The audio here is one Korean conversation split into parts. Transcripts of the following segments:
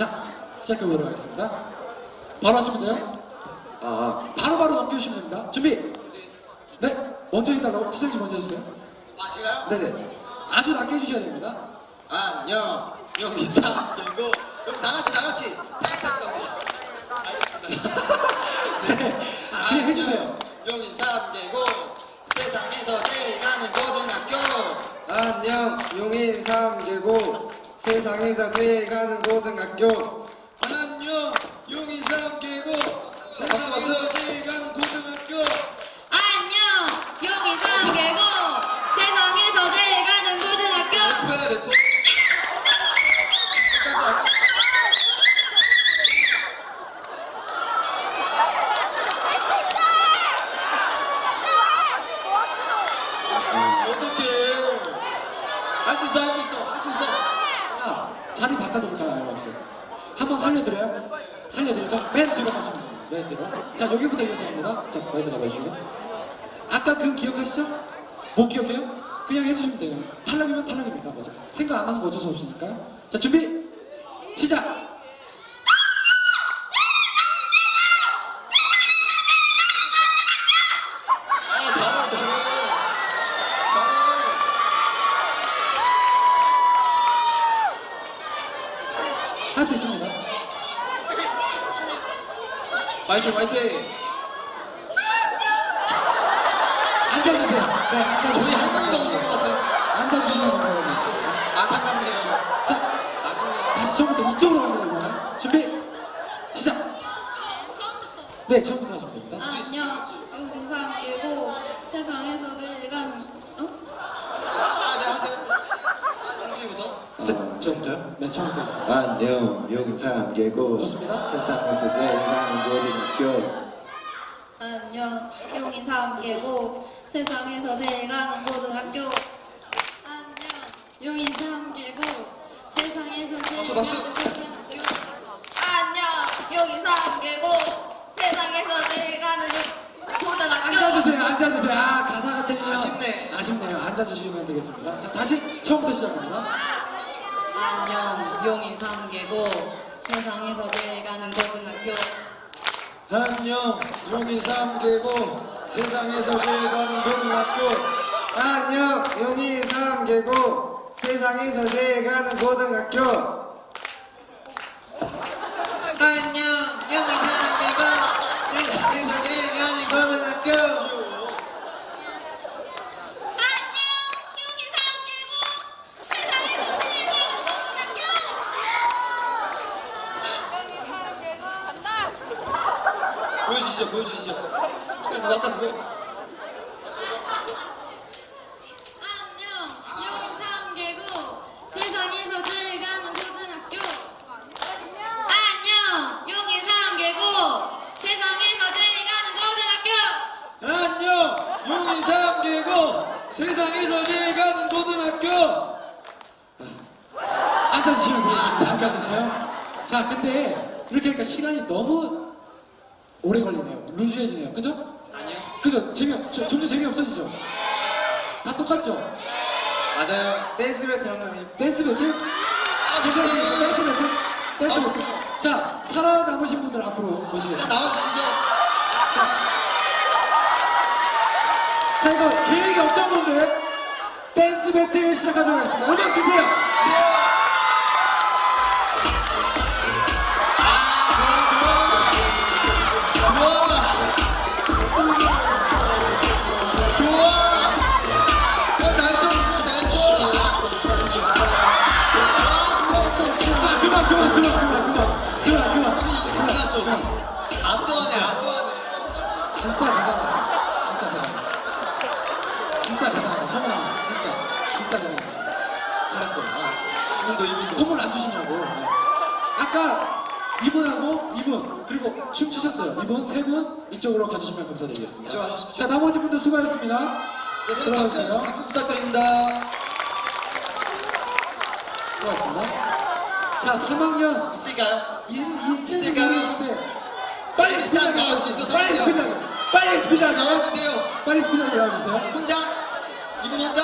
자, 시작해보도록 하겠습니다. 바로 하시면 돼요. 아, 바로바로 넘겨주시면 됩니다. 준비! 네, 먼저 해달라고? 시상씨 먼저 해주세요. 아 제가요? 네네. 아주 낮게 해주셔야 됩니다. 안녕 용인삼 개고 여러분 다같이 다 같이 다 같이 하시라고 알겠습니다 네, 그냥 해주세요. 용인 삼 개고 세상에서 제일 가는 고등학교 안녕 용인 삼계고 세상에서 제일 가는 고등학교 안녕, 용인 삼계고 박수, 박수. 제일 가는 고등학교. 안녕 용인 삼계고 세상에서 제일 가는 고등학교 래퍼야 래퍼 깜짝이야 어떡해 할 수 있어 할 수 있어 할 수 있어 자, 자리 바꿔드릴까요? 이렇게. 한번 살려드려요? 살려드리죠? 맨 뒤로 가시면 돼요. 맨 뒤로. 자, 여기부터 이어서 갑니다. 자, 마이크 잡아주시고. 아까 그 기억하시죠? 못 기억해요? 그냥 해주시면 돼요. 탈락이면 탈락입니다. 뭐죠? 생각 안 나서 어쩔 수 없으니까요. 자, 준비! 시작! 아 잘해 잘해 잘해 할수 있습니다. 화이팅 화이팅 앉아주세요. 네, 저희 한 번이 더 앉아주시면 없을 것 같아 앉아주시면 됩니다. 안타깝네요 자, 아쉽네요 다시 처음부터 이쪽으로 갑니다. 이번엔. 준비! 시작! 처음부터 네, 처음부터 하시면 됩니다. 안녕 용인 삼계고 세상에서 제일 가는 어? 아, 네, 하세요. 아, 용수이부터. 자, 처음부터요? 네, 처음부터 해주세요. 안녕 용인 삼계고 좋습니다. 세상에서 제일 가는 고등학교 안녕 용인 삼계고 세상에서 제일 가는 고등학교 안녕 용인 삼계고 세상에서 제일 박수, 박수. 가는 고등학교 안녕 용인 삼계고 제일 가는 요- 고등학교 앉아주세요, 앉아주세요. 아, 가사가 틀리네요. 아쉽네. 아쉽네요. 앉아주시면 되겠습니다. 자, 다시 처음부터 시작합니다. 안녕 용인 삼계고 세상에서 제일 가는 고등학교 안녕, 용인 삼계고 세상에서 제일 가는 고등학교. 안녕 용인 삼계고 세상에서 제일 가는 고등학교 세상에서 제일 가는 고등학교. 앉아주시면 되겠습니다. 앉아주세요. 자, 근데 이렇게 하니까 시간이 너무 오래 걸리네요. 루즈해지네요. 그죠? 아니요. 그죠? 재미없, 저- 점점 재미없어지죠? 다 똑같죠? 맞아요. 댄스 배틀 한번 해 댄스 배틀? 아, 괜찮으세요? 댄스 좋네요. 배틀? 댄스 아, 배틀? 자, 살아남으신 분들 앞으로 모시겠습니다. 나와주시죠. 자, 이거 계획이 없던 분들 댄스 배틀 시작하도록 하겠습니다. 음악 주세요. 아, 자, 그만, 그만. 이분도, 이분도. 선물 안 주시냐고. 네. 아까 이분하고 이분 그리고 춤 추셨어요. 이분 세 분 이쪽으로 가주시면 감사드리겠습니다. 이쪽으로. 자 나머지 분들 수고하셨습니다. 여러분 박수, 들어가주세요. 박수 부탁드립니다. 수고하셨습니다. 자 3학년 있을까요? 인인인지 있을까요? 모르겠는데 빨리 일단 스피드하게 나와주세요. 있어, 빨리. 스피드하게 빨리 스피드하게 나와주세요. 빨리 스피드하게 나와주세요. 혼자? 이분 혼자?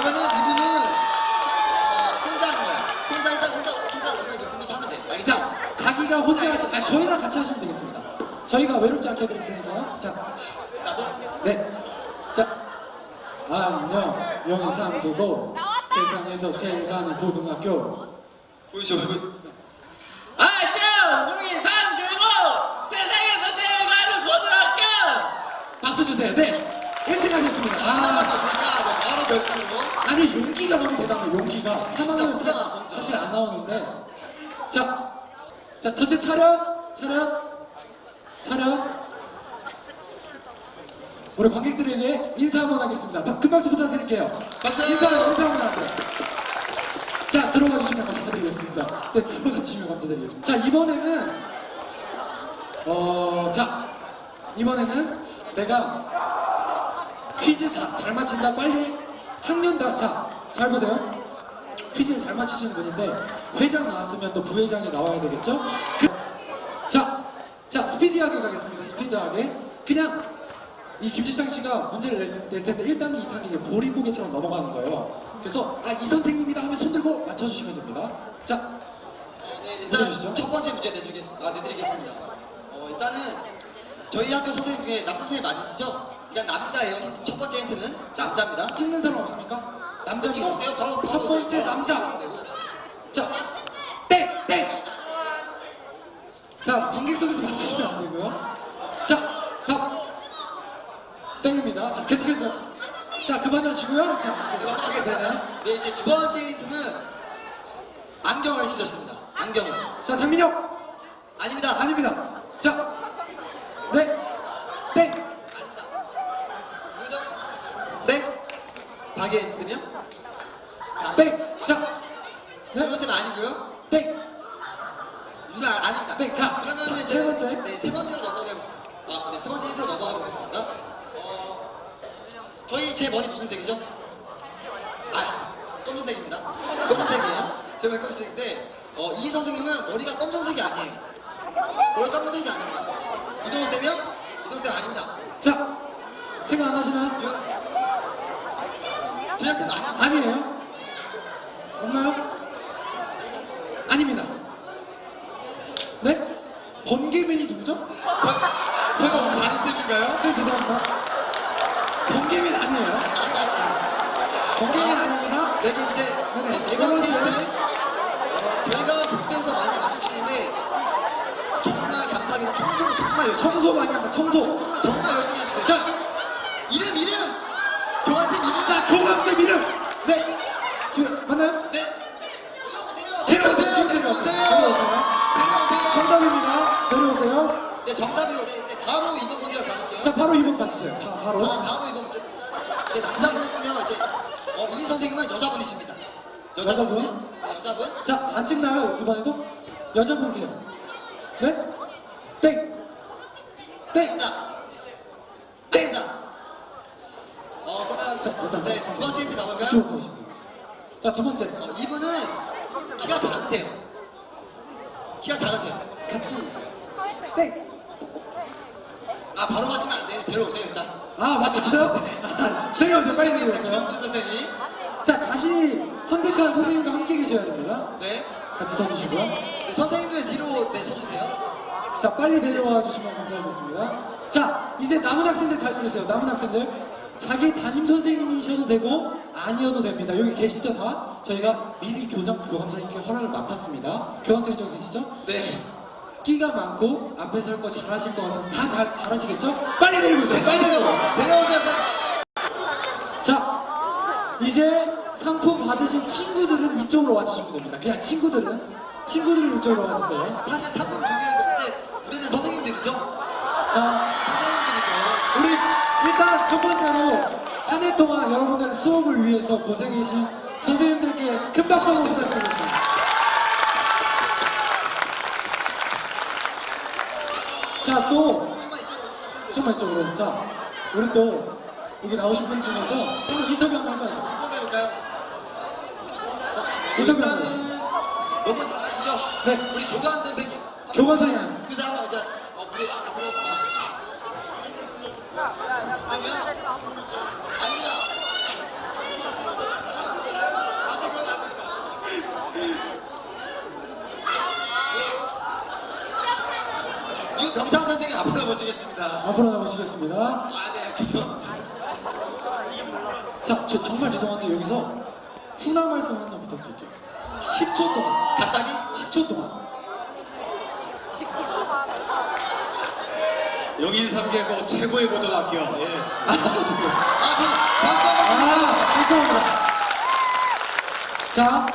그러면은 이분은 어, 혼자 하는 거야. 혼자 일단 혼자 혼자 음을 높이면서 하면 돼. 알겠지? 자, 자기가 혼자 하시, 아, 저희랑 같이 하시면 되겠습니다. 저희가 외롭지 않게 해드릴 테니까요. 자, 나도 네. 자, 안녕. 영인 삼두고 세상에서 제일 가는 고등학교. 안녕! 우리 상들고 세상에서 제일 가는 고등학교! 박수 주세요. 네. 1등 하셨습니다. 아, 더 주니까 뭐 바로 해요. 용기가. 진짜 3학년 혼자 나왔어, 혼자. 사실 안 나오는데. 자, 자, 전체 차렷, 차렷, 차렷. 우리 관객들에게 인사 한번 하겠습니다. 박- 큰 박수 부탁드릴게요. 박수! 인사, 인사 한번 하세요. 자, 들어가 주시면 감사드리겠습니다. 네, 들어가 주시면 감사드리겠습니다. 자, 이번에는, 어, 자, 이번에는 내가 퀴즈 자, 잘 맞힌다, 빨리 학년당, 자, 잘 보세요. 퀴즈를 잘 맞히시는 분인데, 회장 나왔으면 또 부회장이 나와야 되겠죠? 그- 자, 자, 스피디하게 가겠습니다. 스피디하게. 그냥 이 김지창 씨가 문제를 낼, 낼 텐데 1단계, 2단계 보릿고개처럼 넘어가는 거예요. 그래서 아, 이 선생님이다 하면 손 들고 맞춰주시면 됩니다. 자, 네, 보여주시죠. 일단 첫 번째 문제 내드리겠, 아, 내드리겠습니다. 어, 일단은 저희 학교 선생님 중에 남자 선생님 많으시죠? 일단 남자예요. 힌트, 첫 번째 힌트는 남자입니다. 찍는 사람 없습니까? 남자 찍어도 돼요. 바로, 바로 첫 번째 바로 남자. 찍어도 되고. 자, 땡! 땡! 자, 관객석에서 맞추시면 안 되고요. 자, 답! 땡입니다. 자, 계속해서. 자, 그만하시고요. 자, 네, 넘어가겠습니다. 네, 이제 두 번째 힌트는 안경을 쓰셨습니다. 안경을. 자, 장민혁! 아닙니다. 아닙니다. 자, 네, 땡! 아닙니다. 누구죠? 네? 박예 힌트며? 땡! 자, 네, 이것은 아니고요. 땡! 무슨 아, 아닙니다. 네, 자, 그러면 자, 이제 세 번째. 네, 세 번째로 넘어가 아, 네, 세 번째 힌트 넘어가 보겠습니다. 어, 저희 제 머리 무슨 색이죠? 아, 검정색입니다. 검정색이에요. 제 머리 검정색인데 어, 이 선생님은 머리가 검정색이 아니에요. 머리 검정색이 아닙니다. 이동호 쌤이요? 이동호 쌤 아닙니다. 자, 생각 안 하시나요? 제작쌤 아닙니다. 아니에요? 없나요? 아닙니다. 네? 번개맨이 누구죠? 저, 죄송합니다. 번개맨 아니에요. 번개맨 아닙니다. 네, 그럼 이제 네네. 번째 번째. 힌트. 저희가 복도에서 많이 마주치는데 정말 감사하게도 청소를 정말 열심히 청소 많이 한다. 청소. 청소를 정말 열심히 해주세요. 자, 이름 이름 교환쌤 이름 자 교감쌤 이름. 네. 기- 맞나요? 네 데려오세요. 데려오세요 지금 데려오세요 데려오세요. 데려오세요 정답입니다. 내려오세요. 네 정답이고 네 이제 바로 이번 문제로 가볼게요 자 바로 2번 가주세요. 바, 바로. 아, 바로 이번 문제 이제 남자분이시면 이제 어, 이 선생님은 여자분이십니다 여자분이세요? 네 여자분 자, 안 찍나요? 이번에도? 여자분이세요. 네? 땡! 땡! 아닙니다 아닙니다 어 그러면 자, 일단 이제 자, 두 번째 힌트 가볼까요? 이쪽으로 돼요. 자, 두 번째. 어, 이분은 키가 작으세요. 키가 작으세요. 같이. 땡! 아 바로 맞히면 안 돼요. 데려오세요 일단. 아, 맞췄어요? 아, 데려오세요. 빨리 데려오세요. 김영준 선생님. 자, 자신이 선택한 선생님과 함께 계셔야 됩니다. 네. 같이 서주시고요. 네 선생님들 뒤로 내셔주세요. 자, 빨리 내려와 주시면 감사하겠습니다. 자, 이제 남은 학생들 잘 들으세요. 남은 학생들. 자기 담임 선생님이셔도 되고 아니어도 됩니다. 여기 계시죠 다? 저희가 미리 교장 교감선생님께 허락을 맡았습니다. 교감선생님 저기 계시죠? 네. 끼가 많고 앞에 설거 잘하실 것 같아서 다 잘, 잘하시겠죠? 빨리 내려오세요. 빨리 데려오세요. 내려오세요. 자, 이제 상품 받으신 친구들은 이쪽으로 와주시면 됩니다. 그냥 친구들은 친구들은 이쪽으로 와주세요. 사실 사분 중요한 건 이제 우리는 선생님들이죠. 자, 선생님들이죠. 우리 일단 첫 번째로 한 해 동안 여러분들의 수업을 위해서 고생해주신 선생님들께 큰 박수 한번 부탁드리겠습니다. 자, 또. 좀만 이쪽으로. 자, 우리 또 여기 나오신 분 중에서 오늘 인터뷰 한번. 한번 해볼까요? 자, 인터뷰 일단은 너무 잘하시죠? 네. 우리 교관 선생님. 교관 선생님. 그 사람 이제 어 무대 앞으로 나와주세요. 그러면 아닙니다. 병장 선생님 앞으로 나오시겠습니다. 아, 네, 죄송합니다. 자, 저, 정말 죄송한데 여기서 훈화 말씀 한 번 부탁드릴게요. 10초 동안, 갑자기? 10초 동안. 용인 3개고 최고의 고등학교. 예. 아, 저 박수 아, 한번 감사합니다. 자,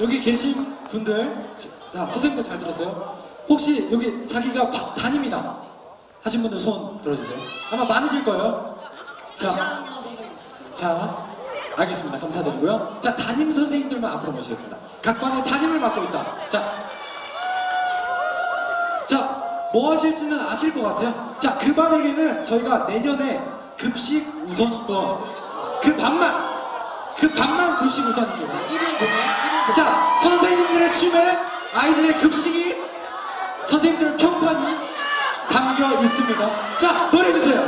여기 계신 분들, 자, 선생님들 잘 들었어요? 혹시 여기 자기가 바- 담임이다 하신 분들 손 들어주세요. 아마 많으실 거예요. 자, 1학년 선생님. 자, 알겠습니다. 감사드리고요. 자, 담임 선생님들만 앞으로 모시겠습니다. 각 반에 담임을 맡고 있다. 자, 자, 뭐 하실지는 아실 것 같아요. 자, 그 반에게는 저희가 내년에 급식 우선권, 그 반만, 그 반만 급식 우선입니다. 1인 공연, 1인 공연. 자, 선생님들의 춤에 아이들의 급식이, 선생님들의 평판이 담겨 있습니다. 자, 노래 주세요.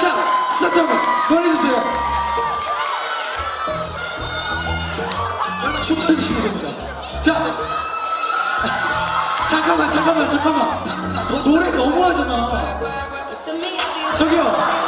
자, 스타트하면 노래 주세요. 여러분 춤춰주시면 됩니다. 자, 잠깐만, 잠깐만, 잠깐만. 노래 너무 하잖아. 저기요.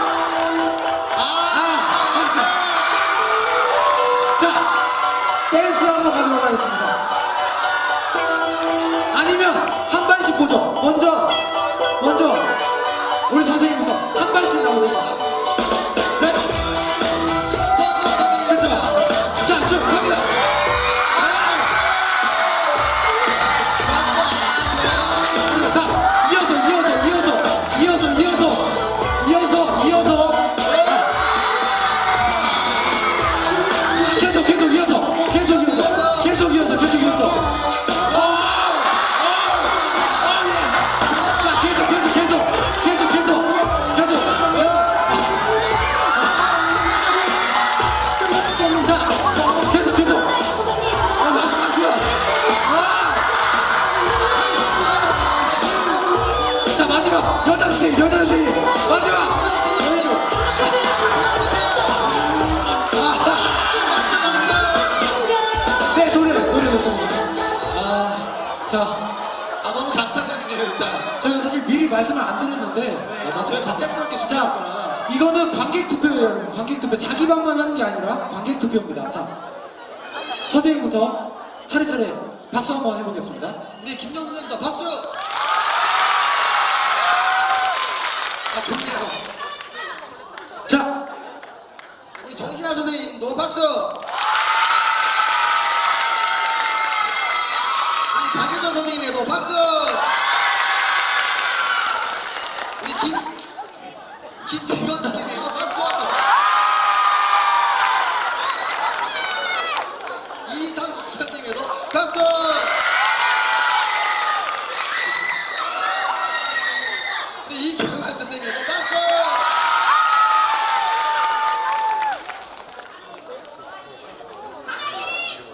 말씀을 안 드렸는데, 아, 저희 갑작스럽게 준비했구나. 자, 이거는 관객 투표예요, 여러분. 관객 투표. 자기 방만 하는 게 아니라 관객 투표입니다. 자, 선생님부터 차례차례 박수 한번 해보겠습니다. 우리 김정 선생님도 박수! 아, 좋네요. 자, 우리 정신아 선생님도 박수! 우리 박유선 선생님에도 박수! 우리 김, 김재건 선생님에도 박수! 이상국 박수! 우리 이경환 선생님에도 박수!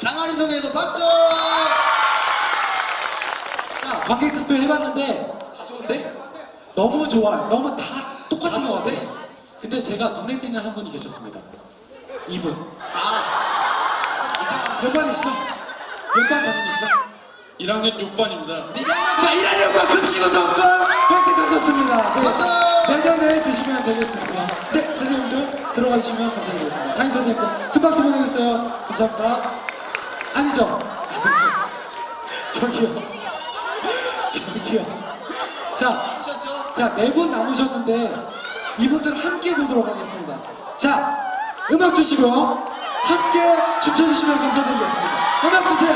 강아리 선생님에도 박수! 자, 관객 투표 해봤는데, 다 좋은데? 너무 좋아요. 너무 다 똑같은 다 것 같아요. 좋은데? 근데 제가 눈에 띄는 한 분이 계셨습니다. 이분. 아, 몇 반이시죠? 몇반 담임이시죠? 1학년 6반입니다. 니가 자, 1학년 반 급식우선권 획득하셨습니다. 박수! 네, 내년에 드시면 되겠습니다. 네, 선생님들 들어가시면 감사드리겠습니다. 담임 선생님들 큰 박수 보내겠어요. 감사합니다. 아니죠? 아니죠. 저기요. 저기요. 자? 자, 네 분 남으셨는데 이분들 함께 보도록 하겠습니다. 자, 음악 주시고요. 함께 춤춰주시면 감사드리겠습니다. 음악 주세요.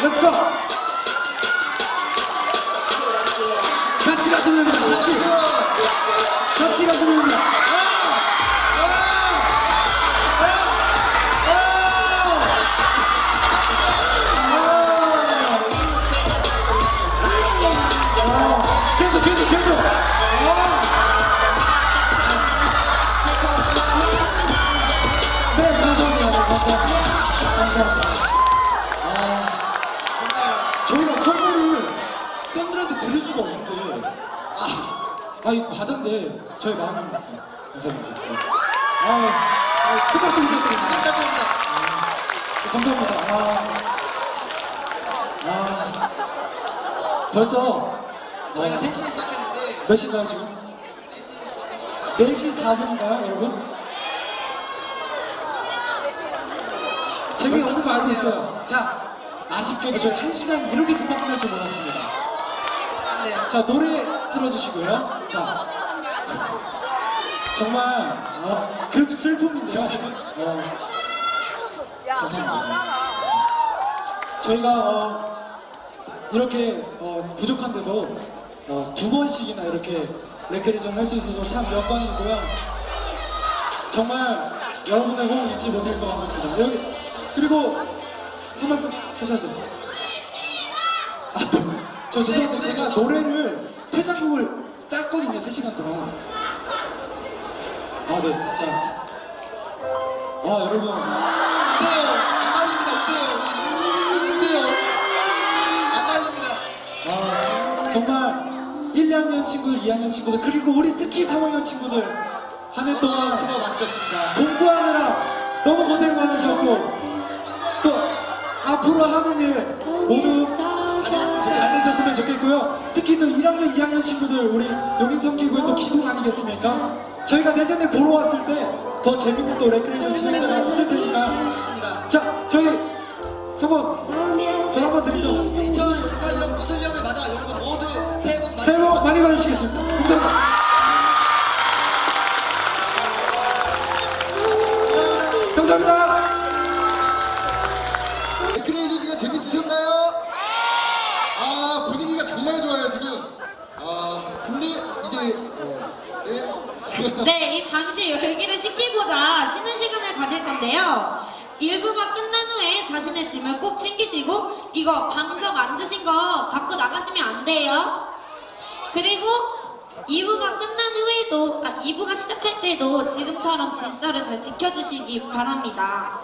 Let's go. 같이 가시면 됩니다. 같이. 같이 가시면 됩니다. 과자인데 저희 마음이 있습니다. 감사합니다. 네. 아, 아, 큰 박수 부탁드립니다. 감사합니다. 아, 아, 벌써 저희가 어, 3시에 시작했는데 몇 시인가요 지금? 4시 4분인가요 여러분? 재미없는 거 알고 있어요 자 아쉽게도 저희 1시간 이렇게 금방 끝날 줄 몰랐습니다. 자 노래 틀어주시고요 자 정말 어, 급 슬픔인데요 어, 감사합니다 저희가 어, 이렇게 어, 부족한데도 어, 두 번씩이나 이렇게 레크레이션 할수 있어서 참 영광이고요. 정말 여러분의 호응 잊지 못할 것 같습니다. 여기 그리고 한 말씀 하셔야죠. 아, 저 죄송한데 제가 노래를 퇴장곡을 짰거든요 3시간 동안. 아 네, 자, 자. 아 여러분. 오세요. 안 말립니다. 오세요. 오세요. 안 말립니다. 아, 정말 1, 2학년 친구들, 2학년 친구들, 그리고 우리 특히 3학년 친구들 한 해 동안 수고 많으셨습니다. 공부하느라 너무 고생 많으셨고 또 앞으로 하는 일 모두 잘 좋겠고요. 특히 또 1학년, 2학년 친구들 우리 용인 삼기구의 또 기둥 아니겠습니까? 저희가 내년에 보러 왔을 때 더 재밌는 또 레크레이션 진행자가 있을 테니까. 자 저희 한번 전 한번 드리죠. 2018년 무술 가질 건데요. 일부가 끝난 후에 자신의 짐을 꼭 챙기시고 이거 방석 안 드신 거 갖고 나가시면 안 돼요. 그리고 2부가 끝난 후에도 아, 2부가 시작할 때도 지금처럼 질서를 잘 지켜주시기 바랍니다.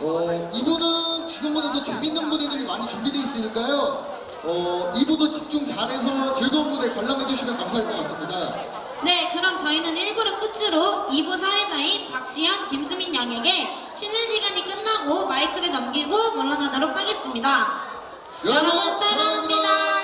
어 이분은 지금보다 더 재밌는 무대들이 많이 준비되어 있으니까요. 어 이분도 집중 잘해서 즐거운 무대 관람해 주시면 감사할 것 같습니다. 네, 그럼 저희는 1부를 끝으로 2부 사회자인 박시현, 김수민 양에게 쉬는 시간이 끝나고 마이크를 넘기고 물러나도록 하겠습니다. 여러분. 사랑합니다.